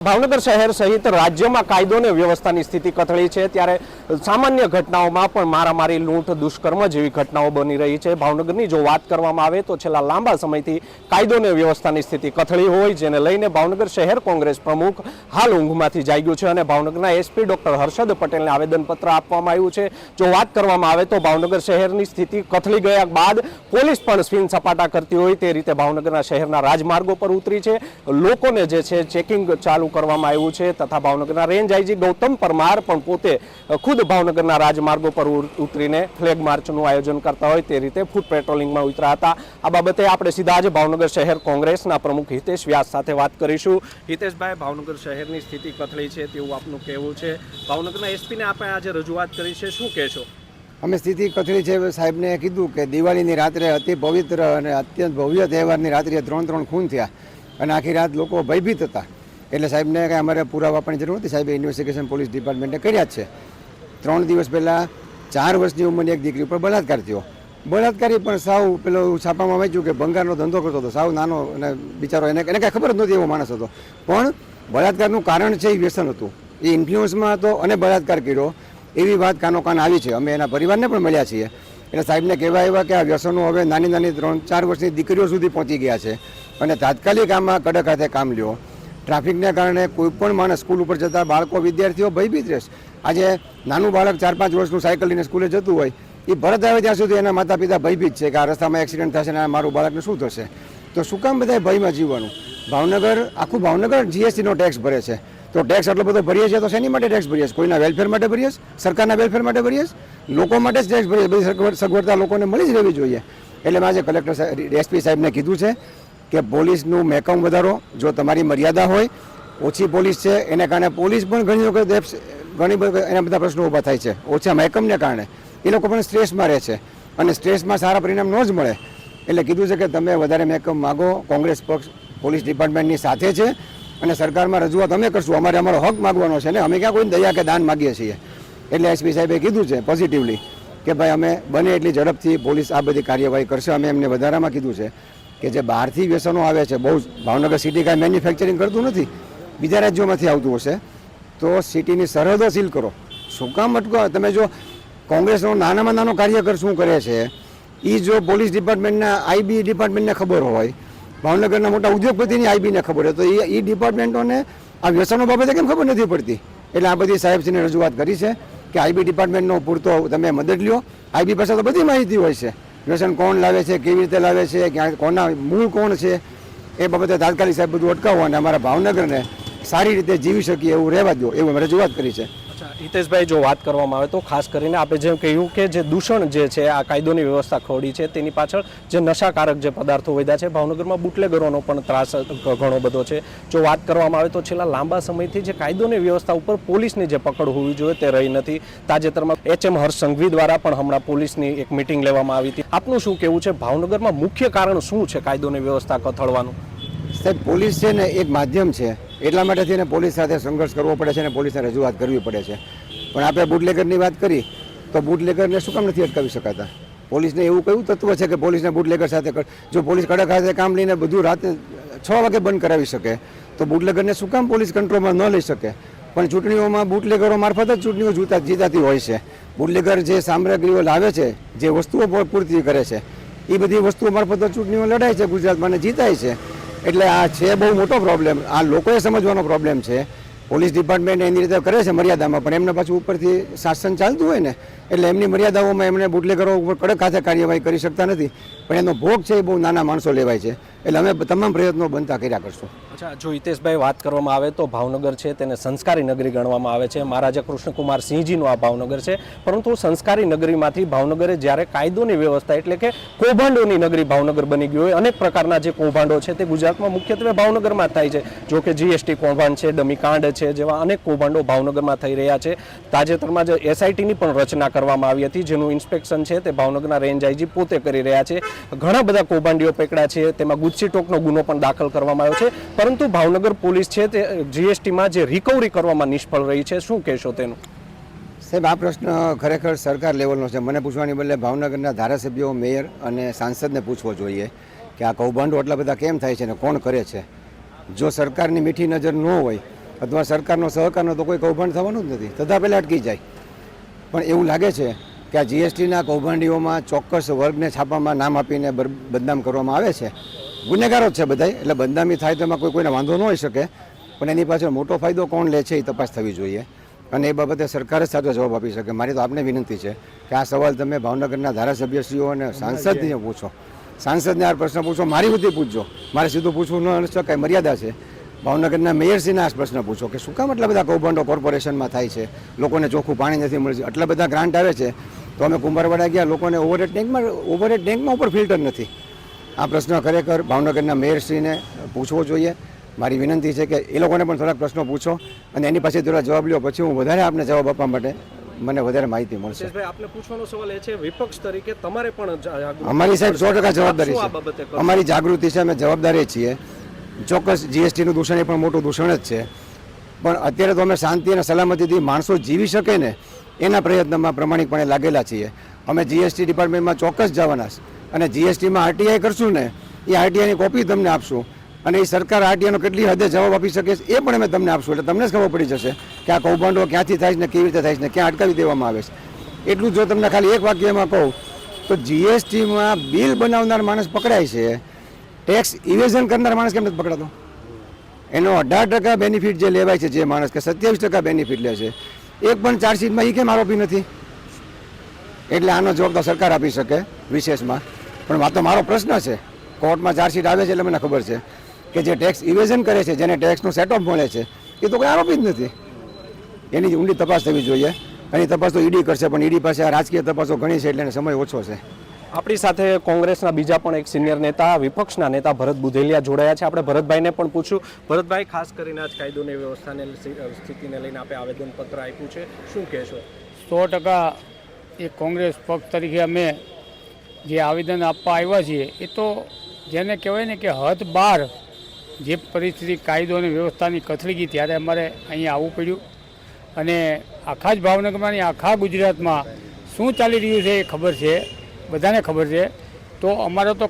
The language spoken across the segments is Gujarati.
ભાવનગર શહેર સહિત રાજ્યમાં કાયદો અને વ્યવસ્થાની સ્થિતિ કથળી છે. ત્યારે સામાન્ય ઘટનાઓમાં પણ મારામારી, લૂંટ, દુષ્કર્મ જેવી ઘટનાઓ બની રહી છે. ભાવનગરની જો વાત કરવામાં આવે તો છેલ્લા લાંબા સમયથી કાયદો અને વ્યવસ્થાની સ્થિતિ કથળી હોય, જેને લઈને ભાવનગર શહેર કોંગ્રેસ પ્રમુખ હાલ ઊંઘમાંથી જાગ્યું છે અને ભાવનગરના એસપી ડોક્ટર હર્ષદ પટેલને આવેદનપત્ર આપવામાં આવ્યું છે. જો વાત કરવામાં આવે તો ભાવનગર શહેરની સ્થિતિ કથળી ગયા બાદ પોલીસ પણ સ્પિન સપાટા કરતી હોય તે રીતે ભાવનગરના શહેરના રાજમાર્ગો પર ઉતરી છે. લોકોને જે છે ચેકિંગ ચાલુ કરવામાં આવ્યું છે તથા ભાવનગરના રેન્જ આઈજી ગૌતમ પરમાર પણ પોતે ખુદ ભાવનગરના રાજમાર્ગો પર ઉતરીને ફ્લેગ માર્ચનું આયોજન કરતા હોય તે રીતે ફૂટ પેટ્રોલિંગમાં ઉતર્યા હતા. આ બાબતે આપણે સીધા જ ભાવનગર શહેર કોંગ્રેસના પ્રમુખ હિતેશ વ્યાસ સાથે વાત કરીશું. હિતેશભાઈ, ભાવનગર શહેરની સ્થિતિ કથળી છે તેવું આપનું કહેવું છે. ભાવનગરના એસપીને આપણે આજે રજૂઆત કરી છે. શું કહેશો અમે સ્થિતિ કથળી છે. સાહેબને કીધું કે દિવાળીની રાત્રે અતિ પવિત્ર અને અત્યંત ભવ્ય તહેવારની રાત્રે ત્રણ ત્રણ ખૂન થયા અને આખી રાત લોકો ભયભીત હતા. એટલે સાહેબને કાંઈ અમારે પુરાવા આપવાની જરૂર નથી સાહેબે ઇન્વેસ્ટિગેશન પોલીસ ડિપાર્ટમેન્ટે કર્યા છે. ત્રણ દિવસ પહેલાં ચાર વર્ષની ઉંમરની એક દીકરી ઉપર બળાત્કાર થયો. બળાત્કારી પણ સાવ પેલો છાપામાં વાંચ્યું કે ભંગારનો ધંધો કરતો હતો, સાવ નાનો અને બિચારો એને એને કાંઈ ખબર જ નહોતી એવો માણસ હતો. પણ બળાત્કારનું કારણ છે એ વ્યસન હતું. એ ઇન્ફ્લુઅન્સમાં હતો અને બળાત્કાર કર્યો. એવી વાત કાનો કાન આવી છે. અમે એના પરિવારને પણ મળ્યા છીએ. એટલે સાહેબને કહેવા એવા કે આ વ્યસનો હવે નાની નાની ત્રણ ચાર વર્ષની દીકરીઓ સુધી પહોંચી ગયા છે. અને તાત્કાલિક આમાં કડક હાથે કામ લ્યો. ટ્રાફિકને કારણે કોઈ પણ માણસ સ્કૂલ ઉપર જતા બાળકો, વિદ્યાર્થીઓ ભયભીત રહેશે. આજે નાનું બાળક ચાર, પાંચ વર્ષનું સાયકલ લઈને સ્કૂલે જતું હોય, એ ભરત આવે ત્યાં સુધી એના માતા પિતા ભયભીત છે કે આ રસ્તામાં એક્સિડન્ટ થશે ને મારું બાળકને શું થશે? તો શું કામ બધા ભયમાં જીવવાનું? ભાવનગર, આખું ભાવનગર જીએસટીનો ટેક્સ ભરે છે. તો ટેક્સ એટલો બધો ભરીએ છીએ તો શેની માટે ટેક્સ ભરીએ છીએ? કોઈના વેલફેર માટે ભરીએ સરકારના વેલફેર માટે ભરીએ લોકો માટે જ ટેક્સ ભરીએ બધી સગવડતા લોકોને મળી જ રહેવી જોઈએ. એટલે મેં આજે કલેક્ટર એસપી સાહેબને કીધું છે કે પોલીસનું મેકમ વધારો. જો તમારી મર્યાદા હોય, ઓછી પોલીસ છે, એને કારણે પોલીસ પણ ઘણી વખત ઘણી બધી એના બધા પ્રશ્નો ઊભા થાય છે. ઓછા મહેકમને કારણે. એ લોકો પણ સ્ટ્રેસમાં રહે છે. અને સ્ટ્રેસમાં સારા પરિણામ ન જ મળે. એટલે કીધું છે કે તમે વધારે મહેકમ માગો, કોંગ્રેસ પક્ષ, પોલીસ ડિપાર્ટમેન્ટની સાથે છે અને સરકારમાં રજૂઆત અમે કરશું. અમારે અમારો હક માગવાનો છે ને અમે ક્યાં કોઈ દયા કે દાન માગીએ છીએ? એટલે એસપી સાહેબે કીધું છે પોઝિટિવલી કે ભાઈ અમે બને એટલી ઝડપથી પોલીસ આ બધી કાર્યવાહી કરશે. અમે એમને વધારામાં કીધું છે કે જે બહારથી વ્યસનો આવે છે, બહુ ભાવનગર સિટી કાંઈ મેન્યુફેક્ચરિંગ કરતું નથી, બીજા રાજ્યોમાંથી આવતું હશે. તો સિટીની સરહદો સીલ કરો. શું કામ અટકો? તમે જો કોંગ્રેસનો નાનામાં નાનો કાર્યકર શું કરે છે? એ જો પોલીસ ડિપાર્ટમેન્ટના આઈબી ડિપાર્ટમેન્ટને ખબર હોય, ભાવનગરના મોટા ઉદ્યોગપતિની આઈબીને ખબર હોય, તો એ એ ડિપાર્ટમેન્ટોને આ વ્યસનો બાબતે કેમ ખબર નથી પડતી? એટલે આ બધી સાહેબશ્રીને રજૂઆત કરી છે કે આઈબી ડિપાર્ટમેન્ટનો પૂરતો તમે મદદ લ્યો. આઈબી પાસે તો બધી માહિતી હોય છે. વ્યસન કોણ લાવે છે, કેવી રીતે લાવે છે, ક્યાં, કોના, મૂળ કોણ છે? એ બાબતે તાત્કાલિક સાહેબ બધું અટકાવો અને અમારા ભાવનગરને સારી રીતે જીવી શકીએ એવું રહેવા દો એવું અમે રજૂઆત કરી છે. હિતેશભાઈ જો વાત કરવામાં આવે તો ખાસ કરીને આપણે જેમ કહ્યું કે જે દૂષણ જે છે આ કાયદોની વ્યવસ્થા ખોડી છે તેની પાછળ જે નશાકારક જે પદાર્થો વધ્યા છે ભાવનગરમાં બુટલેગરોનો પણ ત્રાસ ઘણો બધો છે. જો વાત કરવામાં આવે તો છેલ્લા લાંબા સમયથી જે કાયદોની વ્યવસ્થા ઉપર પોલીસની જે પકડ હોવી જોઈએ તે રહી નથી. તાજેતરમાં એચએમ હર્ષ સંઘવી દ્વારા પણ હમણાં પોલીસની એક મિટિંગ લેવામાં આવી હતી. આપનું શું કહેવું છે? ભાવનગરમાં મુખ્ય કારણ શું છે કાયદોની વ્યવસ્થા કથળવાનું? સાહેબ પોલીસ છે ને એક માધ્યમ છે. એટલા માટે થઈને પોલીસ સાથે સંઘર્ષ કરવો પડે છે અને પોલીસને રજૂઆત કરવી પડે છે. પણ આપણે બુટલેગરની વાત કરી, તો બુટલેગરને શું કામ નથી અટકાવી શકાતા? પોલીસને એવું કયું તત્વ છે કે પોલીસને બુટલેગર સાથે જો પોલીસ કડક હાથે કામ લઈને બધું રાતે છ વાગે બંધ કરાવી શકે, તો બુટલેગરને શું કામ પોલીસ કંટ્રોલમાં ન લઈ શકે? પણ ચૂંટણીઓમાં બુટલેગરો મારફત જ ચૂંટણીઓ જીતા, જીતાતી હોય છે. બુટલેગર જે સામગ્રીઓ લાવે છે, જે વસ્તુઓ પૂર્તિ કરે છે એ બધી વસ્તુઓ મારફત ચૂંટણીઓ લડાય છે ગુજરાતમાં અને જીતાય છે. એટલે આ છે બહુ મોટો પ્રોબ્લેમ આ લોકોએ સમજવાનો પ્રોબ્લેમ છે પોલીસ ડિપાર્ટમેન્ટ એની રીતે કરે છે મર્યાદામાં, પણ એમને પાછું ઉપરથી શાસન ચાલતું હોય ને, એટલે એમની મર્યાદાઓમાં એમને બુટલેગરો ઉપર કડક હાથે કાર્યવાહી કરી શકતા નથી, પણ એનો ભોગ છે એ બહુ નાના માણસો લેવાય છે. એટલે અમે તમામ પ્રયત્નો બનતા કર્યા કરશું. અચ્છા, જો હિતેશભાઈ વાત કરવામાં આવે તો ભાવનગર છે, તેને સંસ્કારી નગરી ગણવામાં આવે છે. મહારાજા કૃષ્ણકુમાર સિંહજીનું આ ભાવનગર છે, પરંતુ સંસ્કારી નગરીમાંથી ભાવનગરે જ્યારે કાયદોની વ્યવસ્થા એટલે કે કૌભાંડોની નગરી ભાવનગર બની ગયું હોય, અનેક પ્રકારના જે કૌભાંડો છે તે ગુજરાતમાં મુખ્યત્વે ભાવનગરમાં થાય છે. જો કે જીએસટી કૌભાંડ છે ડમીકાંડ છે જેવા અનેક કૌભાંડો ભાવનગરમાં થઈ રહ્યા છે. તાજેતરમાં જ એસઆઈટીની પણ રચના કરવામાં આવી હતી, જેનું ઇન્સ્પેક્શન છે તે ભાવનગરના રેન્જ આઈજી પોતે કરી રહ્યા છે. ઘણા બધા કૌભાંડીઓ પકડ્યા છે, તેમાં ગુજસી ટોકનો ગુનો પણ દાખલ કરવામાં આવ્યો છે. પરંતુ ભાવનગર પોલીસ છે તે જીએસટીમાં જે રિકવરી કરવામાં નિષ્ફળ રહી છે, શું કહેશો તેનું? સાહેબ, આ પ્રશ્ન ખરેખર સરકાર લેવલનો છે. મને પૂછવાની બદલે ભાવનગરના ધારાસભ્યો, મેયર અને સાંસદને પૂછવો જોઈએ કે આ કૌભાંડો એટલા બધા કેમ થાય છે ને કોણ કરે છે? જો સરકારની મીઠી નજર ન હોય અથવા સરકારનો સહકારનો તો કોઈ કૌભાંડ થવાનું જ નથી. તથા પહેલાં અટકી જાય. પણ એવું લાગે છે કે આ જીએસટીના કૌભાંડીઓમાં ચોક્કસ વર્ગને છાપામાં નામ આપીને બદનામ કરવામાં આવે છે. ગુનેગારો જ છે બધાય. એટલે બદનામી થાય તો એમાં કોઈ, કોઈને વાંધો ન હોઈ શકે. પણ એની પાછળ મોટો ફાયદો કોણ લે છે એ તપાસ થવી જોઈએ. અને એ બાબતે સરકાર જ સાચો જવાબ આપી શકે. મારી તો આપને વિનંતી છે કે આ સવાલ તમે ભાવનગરના ધારાસભ્યશ્રીઓ અને સાંસદને પૂછો. સાંસદને આ પ્રશ્ન પૂછો. મારી સુધી પૂછજો. મારે સીધું પૂછવું ન શકાય. મર્યાદા છે. ભાવનગરના મેયરશ્રીને આ પ્રશ્ન પૂછો કે શું કામ આટલા બધા કૌભાંડો કોર્પોરેશનમાં થાય છે? લોકોને ચોખ્ખું પાણી નથી મળતું આટલા બધા ગ્રાન્ટ આવે છે. તો અમે કુંભારવાડા ગયા લોકોને ઓવરહેડ ટેન્કમાં ઓવરહેડ ટેન્કમાં ઉપર ફિલ્ટર નથી. આ પ્રશ્ન ખરેખર ભાવનગરના મેયરશ્રીને પૂછવો જોઈએ. મારી વિનંતી છે કે એ લોકોને પણ થોડાક પ્રશ્નો પૂછો અને એની પાસે થોડા જવાબ લ્યો. પછી હું વધારે આપને જવાબ આપવા માટે મને વધારે માહિતી મળશે. આપને પૂછવાનો સવાલ એ છે વિપક્ષ તરીકે તમારે પણ અમારી સાહેબ સો ટકા જવાબદારી છે. અમારી જાગૃતિ છે અમે જવાબદારી છીએ. ચોક્કસ જીએસટીનું દૂષણ એ પણ મોટું દૂષણ જ છે. પણ અત્યારે તો અમે શાંતિ અને સલામતીથી માણસો જીવી શકે ને, એના પ્રયત્નમાં પ્રમાણિકપણે લાગેલા છીએ. અમે જીએસટી ડિપાર્ટમેન્ટમાં ચોક્કસ જવાના અને જીએસટીમાં આરટીઆઈ કરશું ને, એ આરટીઆઈની કોપી તમને આપશું. અને એ સરકાર આરટીઆઈનો કેટલી હદે જવાબ આપી શકે છે એ પણ અમે તમને આપશું. એટલે તમને જ ખબર પડી જશે કે આ કૌભાંડો ક્યાંથી થાય છે ને કેવી રીતે થાય છે ને ક્યાં અટકાવી દેવામાં આવે છે. એટલું જો તમને ખાલી એક વાક્યમાં કહું, તો જીએસટીમાં બિલ બનાવનાર માણસ પકડાય છે. ટેક્સ ઇવેઝન કરનાર માણસ કેમ નથી પકડાતો? એનો અઢાર ટકા બેનિફિટ જે લેવાય છે જે માણસ કે સત્યાવીસ ટકા બેનિફિટ લે છે. એક પણ ચાર્જશીટમાં એ કેમ આરોપી નથી? એટલે આનો જવાબ તો સરકાર આપી શકે વિશેષમાં. પણ વાતો મારો પ્રશ્ન છે. કોર્ટમાં ચાર્જશીટ આવે છે એટલે મને ખબર છે કે જે ટેક્સ ઇવેઝન કરે છે, જેને ટેક્સનું સેટઅપ મળે છે, એ તો કોઈ આરોપી જ નથી. એની ઊંડી તપાસ થવી જોઈએ. એની તપાસ તો ઈડી કરશે, પણ ઈડી પાસે આ રાજકીય તપાસો ઘણી છે એટલે સમય ઓછો છે. આપણી સાથે કોંગ્રેસના બીજા પણ એક સિનિયર નેતા, વિપક્ષના નેતા ભરત બુધેલિયા જોડાયા છે. આપણે ભરતભાઈને પણ પૂછ્યું ભરતભાઈ, ખાસ કરીને આજ કાયદોની વ્યવસ્થાને સ્થિતિને લઈને આપણે આવેદનપત્ર આપ્યું છે. શું કહેશો? સો ટકા એ કોંગ્રેસ પક્ષ તરીકે અમે જે આવેદન આપવા આવ્યા છીએ, એ તો જેને કહેવાય ને કે હદ બાર જે પરિસ્થિતિ કાયદો અને વ્યવસ્થાની કથળી ગઈ ત્યારે અમારે અહીંયા આવવું પડ્યું. અને આખા જ ભાવનગરમાંની આખા ગુજરાતમાં શું ચાલી રહ્યું છે એ ખબર છે. બધાને ખબર છે. તો અમારો તો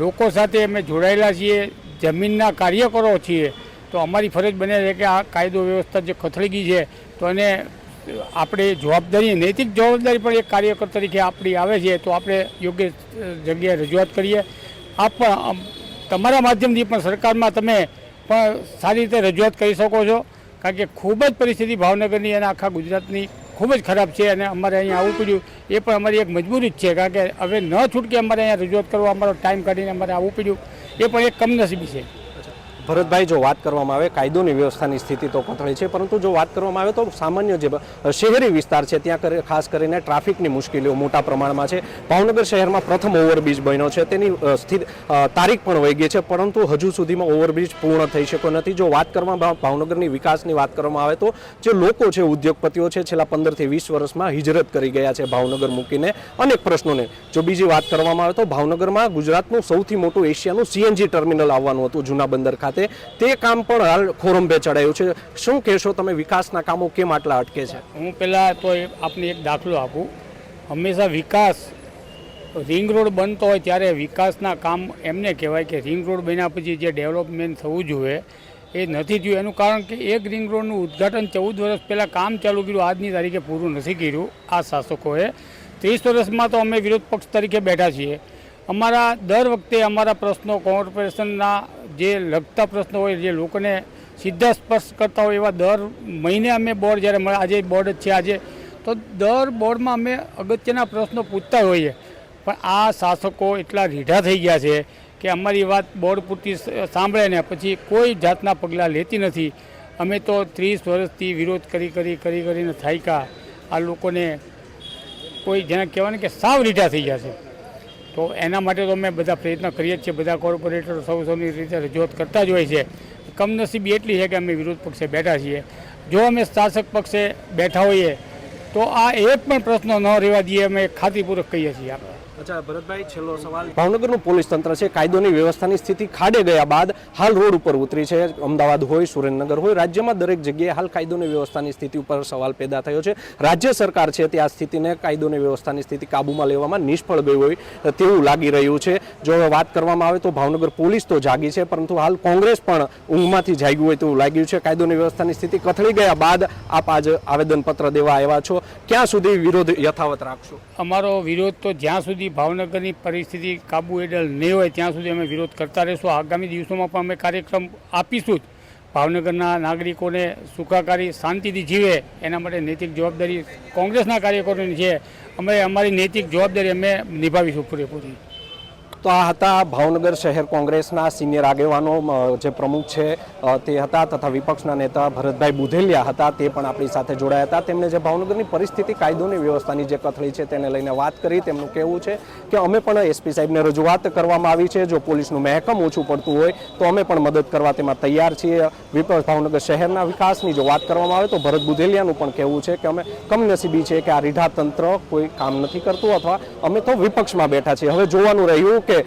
લોકો સાથે અમે જોડાયેલા છીએ, જમીનના કાર્યકરો છીએ. તો અમારી ફરજ બને છે કે આ કાયદો વ્યવસ્થા જે ખથળી ગઈ છે, તો એને આપણે જવાબદારી, નૈતિક જવાબદારી પણ એક કાર્યકર તરીકે આપણી આવે છે, તો આપણે યોગ્ય જગ્યાએ રજૂઆત કરીએ. આપ પણ તમારા માધ્યમથી પણ સરકારમાં તમે પણ સારી રીતે રજૂઆત કરી શકો છો. કારણ કે ખૂબ જ પરિસ્થિતિ ભાવનગરની અને આખા ગુજરાતની ખૂબ જ ખરાબ છે અને અમારે અહીંયા આવવું પડ્યું. એ પણ અમારી એક મજબૂરી જ છે, કારણ કે હવે ન છૂટકે અમારે અહીંયા રજૂઆત કરવા અમારો ટાઈમ કાઢીને અમારે આવવું પડ્યું. એ પણ એક કમનસીબી છે. ભરતભાઈ, જો વાત કરવામાં આવે, કાયદોની વ્યવસ્થાની સ્થિતિ તો કથળી છે, પરંતુ જો વાત કરવામાં આવે તો સામાન્ય જે શહેરી વિસ્તાર છે, ત્યાં ખાસ કરીને ટ્રાફિકની મુશ્કેલીઓ મોટા પ્રમાણમાં છે. ભાવનગર શહેરમાં પ્રથમ ઓવરબ્રિજ બન્યો છે. તેની સ્થિતિ તારીખ પણ વહી ગઈ છે, પરંતુ હજુ સુધીમાં ઓવરબ્રિજ પૂર્ણ થઈ શક્યો નથી. જો વાત કરવામાં ભાવનગરની વિકાસની વાત કરવામાં આવે તો જે લોકો છે, ઉદ્યોગપતિઓ છે, છેલ્લા પંદરથી વીસ વર્ષમાં હિજરત કરી ગયા છે ભાવનગર મૂકીને. અનેક પ્રશ્નોને, જો બીજી વાત કરવામાં આવે તો ભાવનગરમાં ગુજરાતનું સૌથી મોટું એશિયાનું સીએનજી ટર્મિનલ આવવાનું હતું, જૂના બંદર ખાતે. તે કામ પણ હાલ ખોરંભે ચડાયું છે. શું કહેશો તમે વિકાસના કામો કેમ આટલા અટકે છે? હું પહેલાં તો આપને એક દાખલો આપું. હંમેશા વિકાસ રિંગ રોડ બનતો હોય ત્યારે વિકાસના કામ એમને કહેવાય કે રિંગ રોડ બન્યા પછી જે ડેવલપમેન્ટ થવું જોઈએ એ નથી થયું. એનું કારણ કે એક રિંગ રોડનું ઉદ્ઘાટન ચૌદ વર્ષ પહેલાં કામ ચાલુ કર્યું, આજની તારીખે પૂરું નથી કર્યું આ શાસકોએ. ત્રીસ વર્ષમાં તો અમે વિરોધ પક્ષ તરીકે બેઠા છીએ. અમારા દર વખતે અમારા પ્રશ્નો કોર્પોરેશનના જે લગતા પ્રશ્નો હોય, જે લોકોને સીધા સ્પર્શ કરતા હોય એવા દર મહિને અમે બોર્ડ જ્યારે મળે, આજે બોર્ડ જ છે આજે, તો દર બોર્ડમાં અમે અગત્યના પ્રશ્નો પૂછતા હોઈએ. પણ આ શાસકો એટલા રીઢા થઈ ગયા છે કે અમારી વાત બોર્ડ પૂરતી સાંભળે ને પછી કોઈ જાતના પગલાં લેતી નથી. અમે તો ત્રીસ વર્ષથી વિરોધ કરી કરી કરી, કરીને થાયકા. આ લોકોને કોઈ જેને કહેવાય કે સાવ રીઢા થઈ ગયા છે. તો એના માટે તો અમે બધા પ્રયત્ન કરીએ જ છીએ. બધા કોર્પોરેટર સૌ સૌની રીતે રજૂઆત કરતા જ હોય છે. કમનસીબી એટલી છે કે અમે વિરોધ પક્ષે બેઠા છીએ. જો અમે શાસક પક્ષે બેઠા હોઈએ તો આ એક પણ પ્રશ્ન ન રહેવા દઈએ અમે ખાતીપૂર્વક કહીએ છીએ આપણે. અચ્છા ભરતભાઈ છેલ્લો સવાલ. ભાવનગરનું પોલીસ તંત્ર છે કાયદોની વ્યવસ્થાની સ્થિતિ ખાડે ગયા બાદ હાલ રોડ ઉપર ઉતરી છે. અમદાવાદ હોય સુરેન્દ્રનગર હોય રાજ્યમાં દરેક જગ્યાએ હાલ કાયદોની વ્યવસ્થાની સ્થિતિ ઉપર સવાલ પેદા થયો છે. રાજ્ય સરકાર છે તે આ સ્થિતિને કાયદોની વ્યવસ્થાની સ્થિતિ કાબૂમાં લેવામાં નિષ્ફળ ગઈ હોય તેવું લાગી રહ્યું છે. જો વાત કરવામાં આવે તો ભાવનગર પોલીસ તો જાગી છે પરંતુ હાલ કોંગ્રેસ પણ ઊંઘમાંથી જાગ્યું હોય તેવું લાગ્યું છે. કાયદોની વ્યવસ્થાની સ્થિતિ કથળી ગયા બાદ આપ આજ આવેદનપત્ર દેવા આવ્યા છો. ક્યાં સુધી વિરોધ યથાવત રાખશો? અમારો વિરોધ તો જ્યાં સુધી ભાવનગરની પરિસ્થિતિ કાબુ એડલ નહીં હોય, ત્યાં સુધી અમે વિરોધ કરતા રહીશું. આગામી દિવસોમાં પણ અમે કાર્યક્રમ આપીશું જ. ભાવનગરના નાગરિકોને સુખાકારી, શાંતિથી જીવે, એના માટે નૈતિક જવાબદારી કોંગ્રેસના કાર્યકરોની છે. અમે અમારી નૈતિક જવાબદારી અમે નિભાવીશું પૂરેપૂરી. તો આ હતા ભાવનગર શહેર કોંગ્રેસના સિનિયર આગેવાનો જે પ્રમુખ છે તે હતા તથા વિપક્ષના નેતા ભરતભાઈ બુધેલિયા હતા, તે પણ આપણી સાથે જોડાયા હતા. તેમણે જે ભાવનગરની પરિસ્થિતિ, કાયદોની વ્યવસ્થાની જે કથળી છે તેને લઈને વાત કરી, તેમનું કહેવું છે કે અમે પણ એસપી સાહેબને રજૂઆત કરવામાં આવી છે. જો પોલીસનું મહેકમ ઓછું પડતું હોય, તો અમે પણ મદદ કરવા તેમાં તૈયાર છીએ. વિપક્ષ ભાવનગર શહેરના વિકાસની જો વાત કરવામાં આવે, તો ભરત બુધેલિયાનું પણ કહેવું છે કે અમે કમનસીબી છે કે આ રીઢા તંત્ર કોઈ કામ નથી કરતું અથવા અમે તો વિપક્ષમાં બેઠા છીએ. હવે જોવાનું રહ્યું કે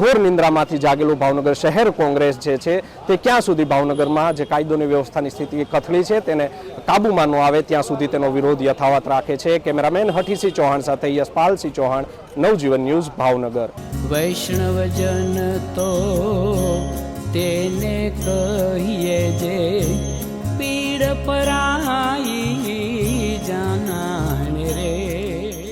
ઘોર નિંદ્રામાંથી જાગેલું ભાવનગર શહેર કોંગ્રેસ જે છે, તે ક્યાં સુધી ભાવનગરમાં જે કાયદોની વ્યવસ્થાની સ્થિતિ કથળી છે તેને કાબૂમાં ન આવે ત્યાં સુધી તેનો વિરોધ યથાવત રાખે છે. કેમેરામેન હઠીસિંહ ચૌહાણ સાથે યશપાલસિંહ ચૌહાણ, નવજીવન ન્યૂઝ, ભાવનગર. વૈષ્ણવજન તો તેને કહીએ જે, પીડ પર